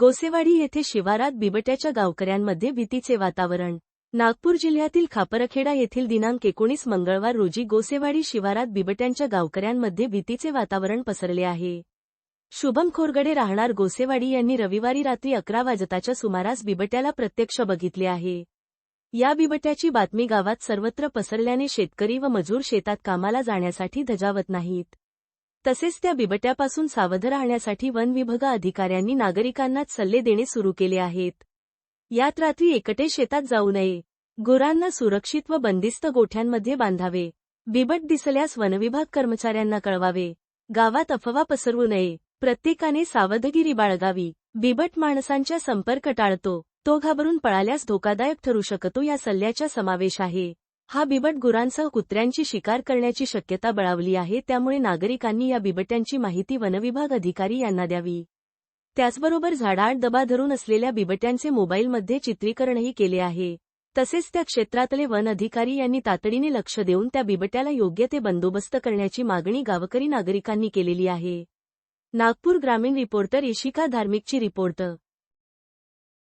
गोसेवाडी येथे शिवारात बिबट्याच्या गावकऱ्यांमध्ये भीतीचे वातावरण. नागपूर जिल्ह्यातील खापरखेडा येथील दिनांक एकोणीस मंगळवार रोजी गोसेवाडी शिवारात बिबट्यांच्या गावकऱ्यांमध्ये भीतीचे वातावरण पसरले आहे. शुभम खोरगडे राहणार गोसेवाडी यांनी रविवारी रात्री अकरा वाजताच्या सुमारास बिबट्याला प्रत्यक्ष बघितले आहे. या बिबट्याची बातमी गावात सर्वत्र पसरल्याने शेतकरी व मजूर शेतात कामाला जाण्यासाठी धजावत नाहीत. तसेच त्या बिबट्यापासून सावध राहण्यासाठी वन विभाग अधिकाऱ्यांनी नागरिकांनाच सल्ले देणे सुरू केले आहेत. यात रात्री एकटे शेतात जाऊ नये. गुरांना सुरक्षित व बंदिस्त गोठ्यांमध्ये बांधावे. बिबट दिसल्यास वनविभाग कर्मचाऱ्यांना कळवावे. गावात अफवा पसरवू नये. प्रत्येकाने सावधगिरी बाळगावी. बिबट माणसांच्या संपर्क टाळतो. तो घाबरून पळाल्यास धोकादायक ठरू शकतो या सल्ल्याचा समावेश आहे. हा बिबट गुरांसह कुत्र्यांची शिकार करण्याची शक्यता बळावली आहे त्यामुळे नागरिकांनी या बिबट्यांची माहिती वनविभाग अधिकारी यांना द्यावी. त्याचबरोबर झाडाआड दबा धरून असलेल्या बिबट्यांचे मोबाईलमध्ये चित्रीकरणही केले आहे. तसेच त्या क्षेत्रातले वन अधिकारी यांनी तातडीने लक्ष देऊन त्या बिबट्याला योग्य ते बंदोबस्त करण्याची मागणी गावकरी नागरिकांनी केलेली आहे. नागपूर ग्रामीण रिपोर्टर इशिका धार्मिकची रिपोर्टर